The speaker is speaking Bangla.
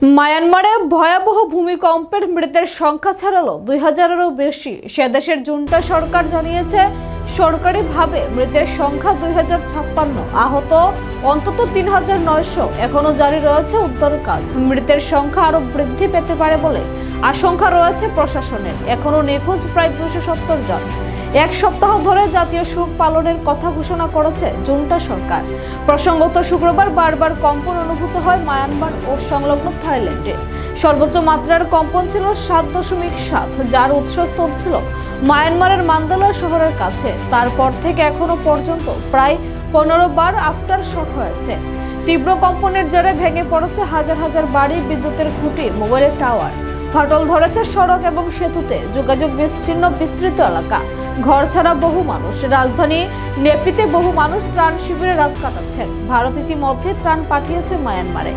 মায়ানমারে ভয়াবহ ভূমিকম্পের মৃতের সংখ্যা ছাড়ালো দুই হাজারেরও বেশি। সে দেশের জুন্টা সরকার জানিয়েছে, সরকারিভাবে মৃতের সংখ্যা দুই হাজার ছাপ্পান্ন। আহত অন্তত তিন হাজার নয়শো। এখনও জারি রয়েছে উদ্ধার কাজ মৃতের সংখ্যা আরও বৃদ্ধি পেতে পারে বলে আশঙ্কা রয়েছে প্রশাসনের। এখনও নিখোঁজ প্রায় দুশো সত্তর জন। এক সপ্তাহ ধরে জাতীয় শোক পালনের কথা ঘোষণা করেছে জুন্টা সরকার। প্রসঙ্গত, শুক্রবার বারবার কম্পন অনুভূত হয় মায়ানমার ও সংলগ্ন থাইল্যান্ডে। সর্বোচ্চ মাত্রার কম্পন ছিল সাত দশমিক সাত, যার উৎসস্থল ছিল মায়ানমারের মান্দালয় শহরের কাছে। তারপর থেকে এখনও পর্যন্ত প্রায় পনেরো বার আফটার শক হয়েছে। তীব্র কম্পনের জেরে ভেঙে পড়েছে হাজার হাজার বাড়ি বিদ্যুতের খুঁটি, মোবাইলের টাওয়ার। ফাটল ধরেছে সড়ক এবং সেতুতে। যোগাযোগ বিচ্ছিন্ন, বিস্তৃত এলাকা। ঘর ছাড়া বহু মানুষ। রাজধানী নেপিতে বহু মানুষ ত্রাণ শিবিরে রাত কাটাচ্ছেন। ভারত ইতিমধ্যে ত্রাণ পাঠিয়েছে মায়ানমারে।